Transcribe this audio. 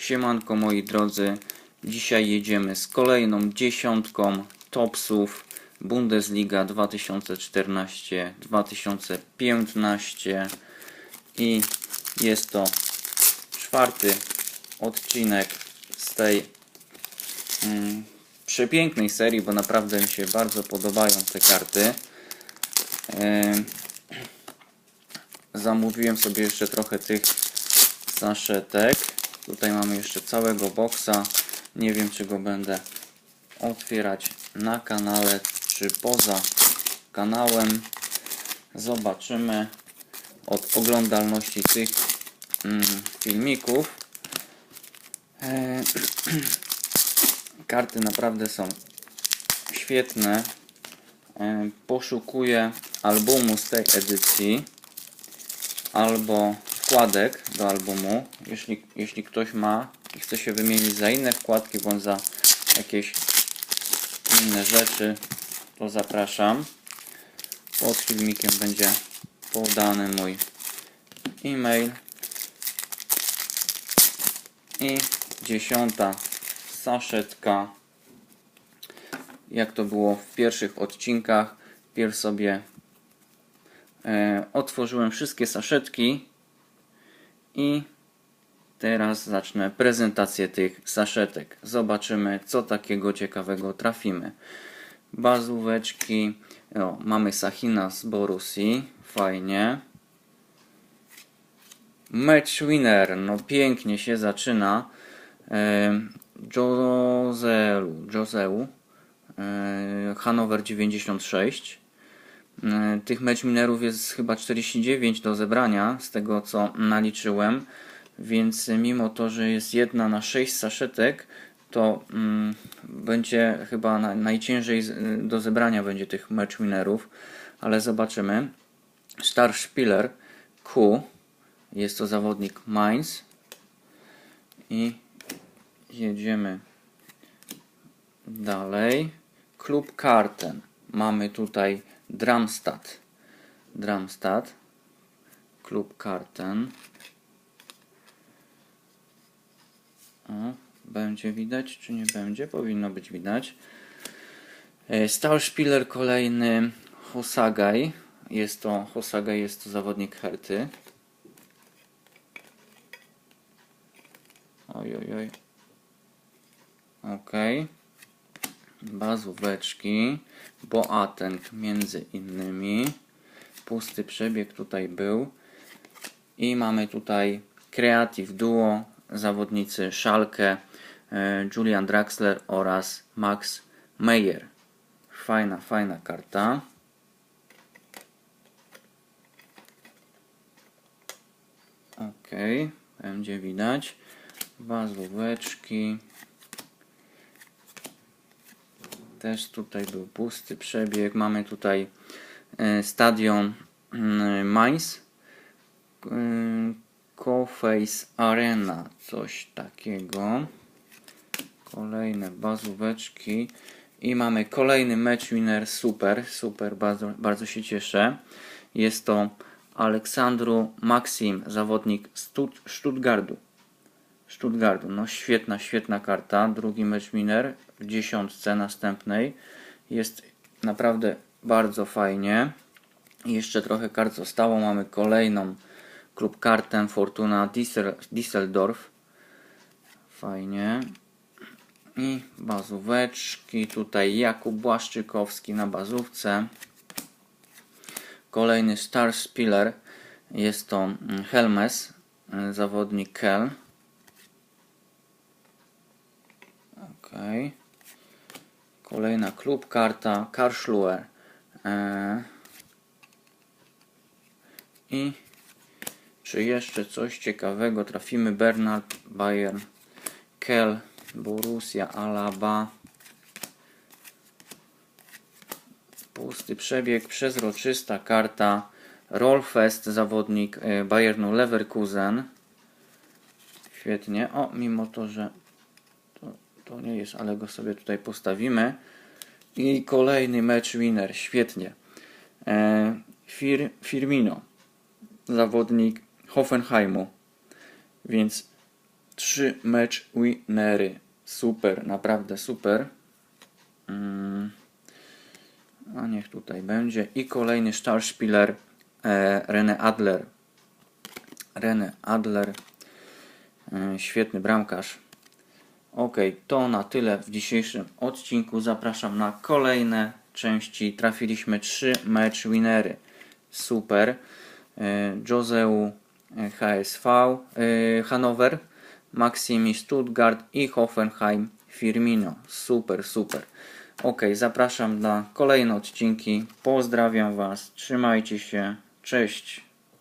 Siemanko moi drodzy, dzisiaj jedziemy z kolejną dziesiątką topsów Bundesliga 2014-2015 i jest to czwarty odcinek z tej mm, przepięknej serii, bo naprawdę mi się bardzo podobają te karty. Em, zamówiłem sobie jeszcze trochę tych saszetek. Tutaj mamy jeszcze całego boksa. Nie wiem, czy go będę otwierać na kanale, czy poza kanałem. Zobaczymy od oglądalności tych mm, filmików. E, karty naprawdę są świetne. E, poszukuję albumu z tej edycji albo wkładek do albumu. Jeśli, jeśli ktoś ma i chce się wymienić za inne wkładki bądź za jakieś inne rzeczy, to zapraszam. Pod filmikiem będzie podany mój e-mail. I dziesiąta saszetka. Jak to było w pierwszych odcinkach. Pierw sobie e, otworzyłem wszystkie saszetki i teraz zacznę prezentację tych saszetek. Zobaczymy, co takiego ciekawego trafimy. Bazóweczki. O, mamy Sachina z Borusi. Fajnie. Match winner. No pięknie się zaczyna. Joseu. Joseu. Hanover 96. E, Tych mecz minerów jest chyba 49 do zebrania, z tego co naliczyłem, więc mimo to, że jest jedna na 6 saszetek, to mm, będzie chyba na, najciężej z- do zebrania będzie tych mecz minerów, ale zobaczymy. Star Spieler Q jest to zawodnik Mainz i jedziemy dalej. Klub Karten. Mamy tutaj Dramstad. Dramstad. Klub Karten. O, będzie widać, czy nie będzie? Powinno być widać. E, Stahlspieler kolejny Hosagaj. Jest to Hosagaj jest to zawodnik Herty. Oj, oj, oj. Okej. Bazóweczki. Boateng między innymi. Pusty przebieg tutaj był. I mamy tutaj Creative Duo. Zawodnicy Schalke, e, Julian Draxler oraz Max Meyer. Fajna, fajna karta. Ok, będzie widać. Bazóweczki. Też tutaj był pusty przebieg. Mamy tutaj e, stadion mm, Mainz. E, Coface Arena. Coś takiego. Kolejne bazóweczki. I mamy kolejny match winner. Super, super. Bardzo, bardzo się cieszę. Jest to Aleksandru Maxim, zawodnik Stut- Stuttgartu. Stuttgartu. No świetna, świetna karta. Drugi mecz miner w dziesiątce następnej. Jest naprawdę bardzo fajnie. Jeszcze trochę kart zostało. Mamy kolejną klub kartę Fortuna Düssel- Düsseldorf. Fajnie. I bazóweczki. Tutaj Jakub Błaszczykowski na bazówce. Kolejny Star Spiller. Jest to Helmes, zawodnik Kel. Okej. Kolejna klub karta Karlsruhe. E, I czy jeszcze coś ciekawego trafimy? Bernard Bayern, Kel, Borussia, Alaba. Pusty przebieg, przezroczysta karta. Rollfest, zawodnik e, Bayernu Leverkusen. Świetnie. O, mimo to, że to, nie jest, ale go sobie tutaj postawimy. I kolejny match winner. Świetnie. E, Fir, Firmino, zawodnik Hoffenheimu. Więc Trzy mecz winery. Super, naprawdę super. Mm. A niech tutaj będzie. I kolejny Starspieler e, René Adler. René Adler. E, świetny bramkarz. Ok, to na tyle w dzisiejszym odcinku. Zapraszam na kolejne części. Trafiliśmy trzy mecz winery. Super. E, Joseu e, HSV e, Hanower, Maksimi Stuttgart i Hoffenheim Firmino. Super, super. Ok, zapraszam na kolejne odcinki. Pozdrawiam Was. Trzymajcie się. Cześć.